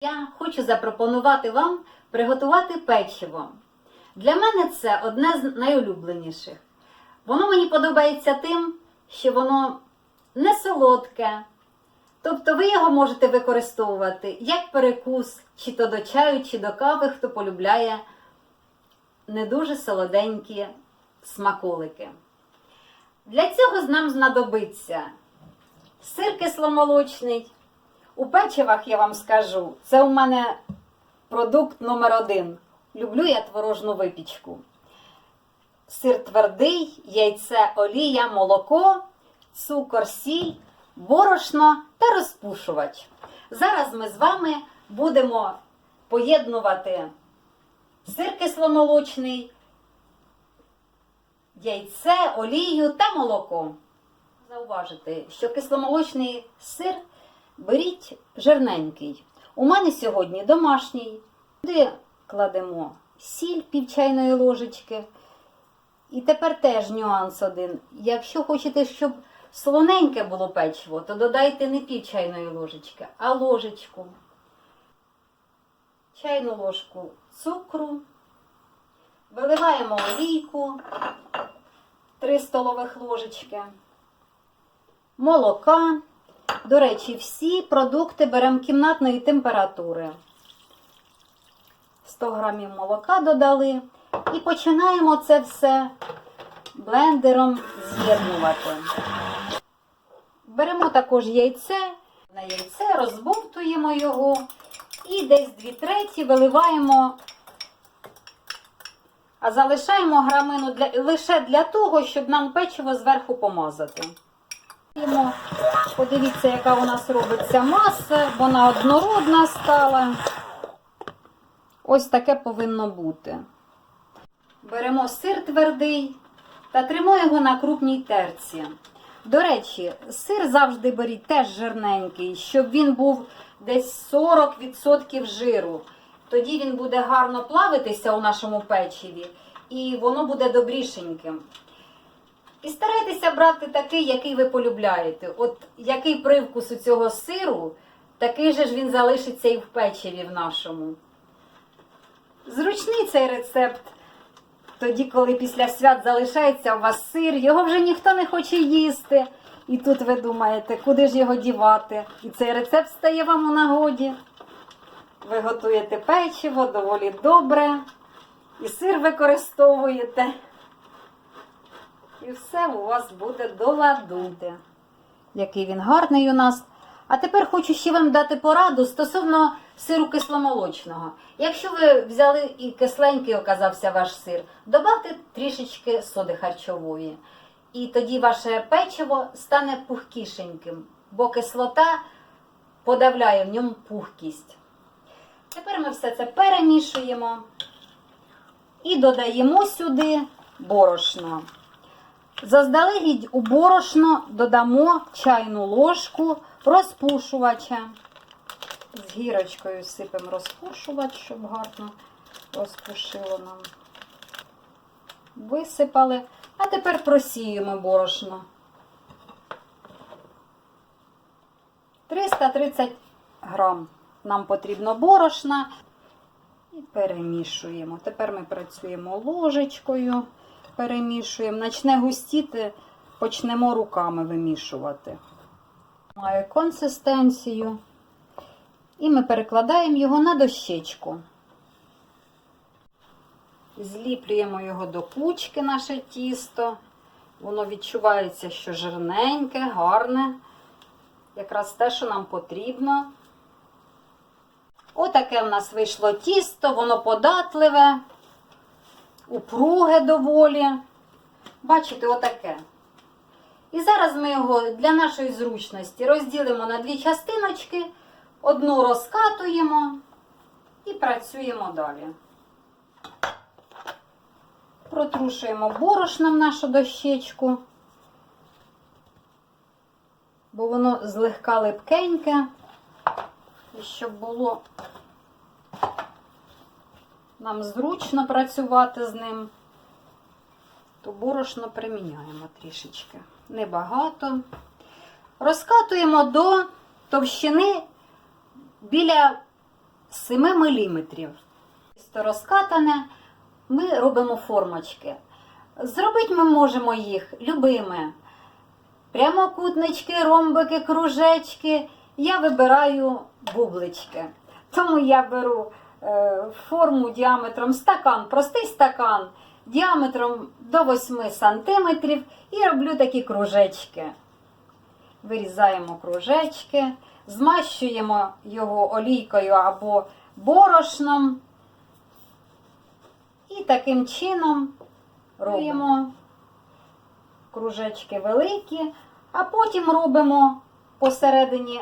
Я хочу запропонувати вам приготувати печиво. Для мене це одне з найулюбленіших. Воно мені подобається тим, що воно не солодке. Тобто ви його можете використовувати як перекус, чи то до чаю, чи до кави, хто полюбляє не дуже солоденькі смаколики. Для цього нам знадобиться сир кисломолочний. У печивах я вам скажу, це у мене продукт номер один. Люблю я творожну випічку. Сир твердий, яйце, олія, молоко, цукор, сіль, борошно та розпушувач. Зараз ми з вами будемо поєднувати сир кисломолочний, яйце, олію та молоко. Зауважити, що кисломолочний сир беріть жирненький. У мене сьогодні домашній. Туди кладемо сіль пів чайної ложечки. І тепер теж нюанс один. Якщо хочете, щоб солоненьке було печиво, то додайте не пів чайної ложечки, а ложечку. Чайну ложку цукру. Виливаємо олійку 3 столових ложечки. Молока. До речі, всі продукти беремо кімнатної температури. 100 грамів молока додали. І починаємо це все блендером з'єднувати. Беремо також яйце, на яйце розбовтуємо його і десь 2 треті виливаємо, а залишаємо грамину для, лише для того, щоб нам печиво зверху помазати. Подивіться, яка у нас робиться маса, вона однородна стала. Ось таке повинно бути. Беремо сир твердий та тримо його на крупній терці. До речі, сир завжди беріть теж жирненький, щоб він був десь 40% жиру. Тоді він буде гарно плавитися у нашому печиві і воно буде добрішеньким. І старайтеся брати такий, який ви полюбляєте. От який привкус у цього сиру, такий же ж він залишиться і в печиві в нашому. Зручний цей рецепт. Тоді, коли після свят залишається у вас сир, його вже ніхто не хоче їсти. І тут ви думаєте, куди ж його дівати? І цей рецепт стає вам у нагоді. Ви готуєте печиво доволі добре, і сир використовуєте. І все у вас буде до ладу. Який він гарний у нас. А тепер хочу ще вам дати пораду стосовно сиру кисломолочного. Якщо ви взяли і кисленький оказався ваш сир, додавте трішечки соди харчової. І тоді ваше печиво стане пухкішеньким, бо кислота подавляє в ньому пухкість. Тепер ми все це перемішуємо і додаємо сюди борошно. Заздалегідь у борошно додамо чайну ложку розпушувача. З гірочкою сипемо розпушувач, щоб гарно розпушило нам. Висипали. А тепер просіємо борошно. 330 грам нам потрібно борошна. І перемішуємо. Тепер ми працюємо ложечкою, перемішуємо. Начне густіти, почнемо руками вимішувати. Має консистенцію. І ми перекладаємо його на дощечку. Зліплюємо його до кучки, наше тісто. Воно відчувається, що жирненьке, гарне. Якраз те, що нам потрібно. Отаке в нас вийшло тісто, воно податливе, упруге доволі. Бачите, отаке. І зараз ми його для нашої зручності розділимо на дві частиночки, одну розкатуємо і працюємо далі. Протрушуємо борошном нашу дощечку, бо воно злегка липкеньке. І щоб було нам зручно працювати з ним, то борошно приміняємо трішечки. Небагато. Розкатуємо до товщини біля 7 мм. Розкатане ми робимо формочки. Зробити ми можемо їх любими. Прямокутнички, ромбики, кружечки. Я вибираю бублички. Тому я беру форму діаметром стакан, простий стакан діаметром до 8 см і роблю такі кружечки. Вирізаємо кружечки, змащуємо його олійкою або борошном. І таким чином робимо кружечки великі, а потім робимо посередині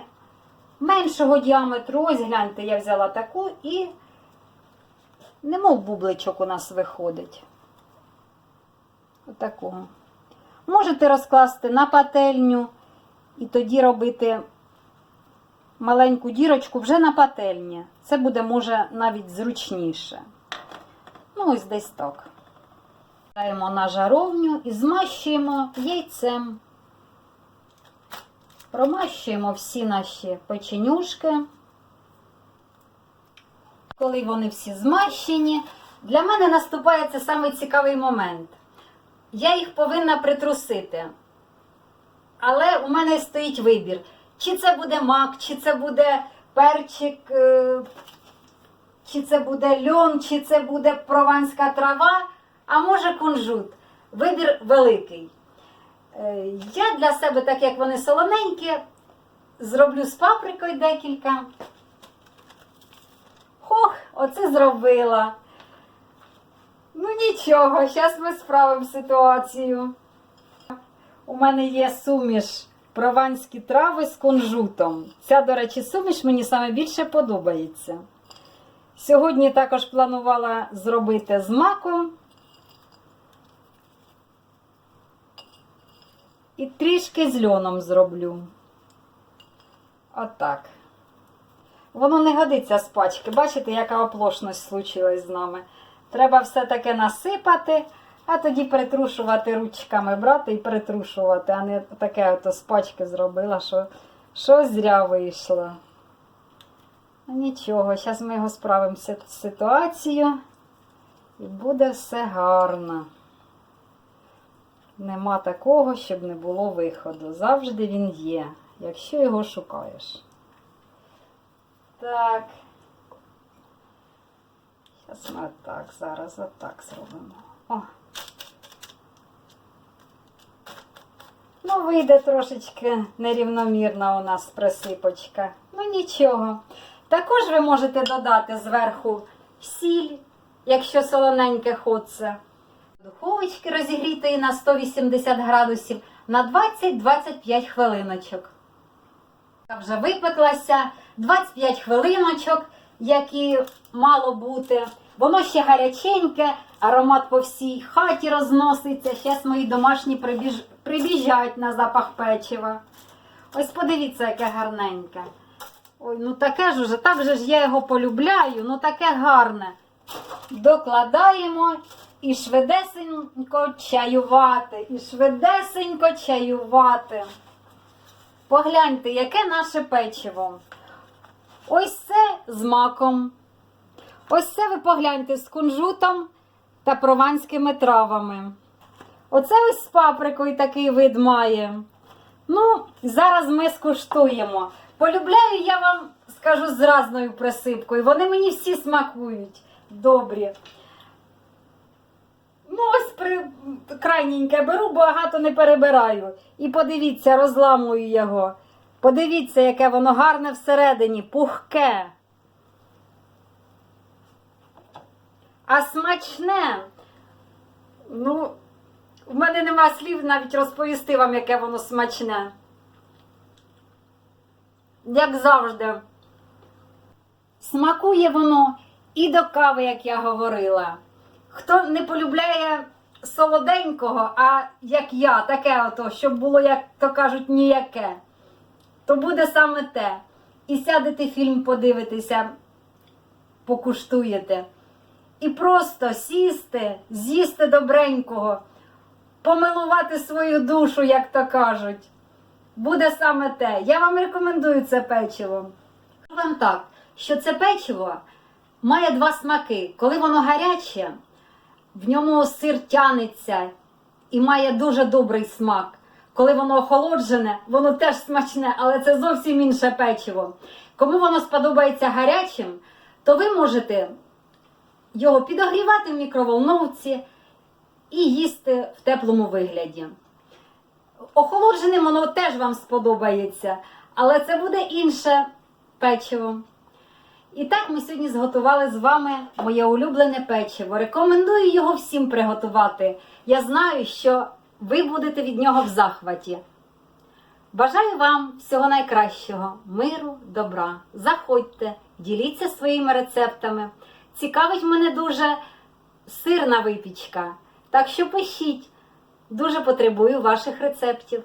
меншого діаметру. Ось гляньте, я взяла таку і немов бубличок у нас виходить. Отакого. Можете розкласти на пательню і тоді робити маленьку дірочку вже на пательні. Це буде, може, навіть зручніше. Ну, ось десь так. Даємо на жаровню і змащуємо яйцем. Промащуємо всі наші печенюшки. Коли вони всі змащені, для мене наступає це самий цікавий момент. Я їх повинна притрусити. Але у мене стоїть вибір. Чи це буде мак, чи це буде перчик, е, чи це буде льон, чи це буде прованська трава, а може кунжут. Вибір великий. Е, Я для себе, так як вони солоненькі, зроблю з паприкою декілька. Хох, оце зробила. Ну нічого, зараз ми справимо ситуацію. У мене є суміш прованські трави з кунжутом. Ця, до речі, суміш мені саме більше подобається. Сьогодні також планувала зробити з маком. І трішки з льоном зроблю. Отак. Воно не годиться з пачки. Бачите, яка оплошність случилась з нами. Треба все таке насипати, а тоді притрушувати ручками брати і притрушувати, а не таке ото з пачки зробила, що, що зря вийшло. Ну, Нічого, зараз ми його справимося з ситуацією і буде все гарно. Нема такого, щоб не було виходу. Завжди він є, якщо його шукаєш. Так. Зараз ми отак, зараз отак зробимо. О. Ну, вийде трошечки нерівномірна у нас присипочка. Ну нічого. Також ви можете додати зверху сіль, якщо солоненьке хочеться. Духовочки розігрітої на 180 градусів на 20-25 хвилиночок. Вже випеклася 25 хвилиночок, які мало бути. Воно ще гаряченьке, аромат по всій хаті розноситься. Зараз мої домашні прибіж... прибіжать на запах печива. Ось подивіться, яке гарненьке. Ой, ну таке ж уже, так же ж я його полюбляю, ну таке гарне. Докладаємо і швидесенько чаювати, і швидесенько чаювати. Погляньте, яке наше печиво. Ось це з маком. Ось це ви погляньте з кунжутом та прованськими травами. Оце ось з паприкою такий вид має. Ну, зараз ми скуштуємо. Полюбляю я вам, скажу, з разною присипкою. Вони мені всі смакують. Добрі. Ну, ось при... крайненьке беру, багато не перебираю. І подивіться, розламую його. Подивіться, яке воно гарне всередині, пухке. А смачне. Ну, в мене нема слів навіть розповісти вам, яке воно смачне. Як завжди. Смакує воно і до кави, як я говорила. Хто не полюбляє солоденького, а як я, таке ото, щоб було, як то кажуть, ніяке, то буде саме те. І сядете фільм подивитися, покуштуєте. І просто сісти, з'їсти добренького, помилувати свою душу, як то кажуть. Буде саме те. Я вам рекомендую це печиво. Вам так, що це печиво має два смаки. Коли воно гаряче, в ньому сир тянеться і має дуже добрий смак. Коли воно охолоджене, воно теж смачне, але це зовсім інше печиво. Кому воно сподобається гарячим, то ви можете його підогрівати в мікроволновці і їсти в теплому вигляді. Охолодженим воно теж вам сподобається, але це буде інше печиво. І так ми сьогодні зготували з вами моє улюблене печиво. Рекомендую його всім приготувати. Я знаю, що ви будете від нього в захваті. Бажаю вам всього найкращого, миру, добра. Заходьте, діліться своїми рецептами. Цікавить мене дуже сирна випічка. Так що пишіть, дуже потребую ваших рецептів.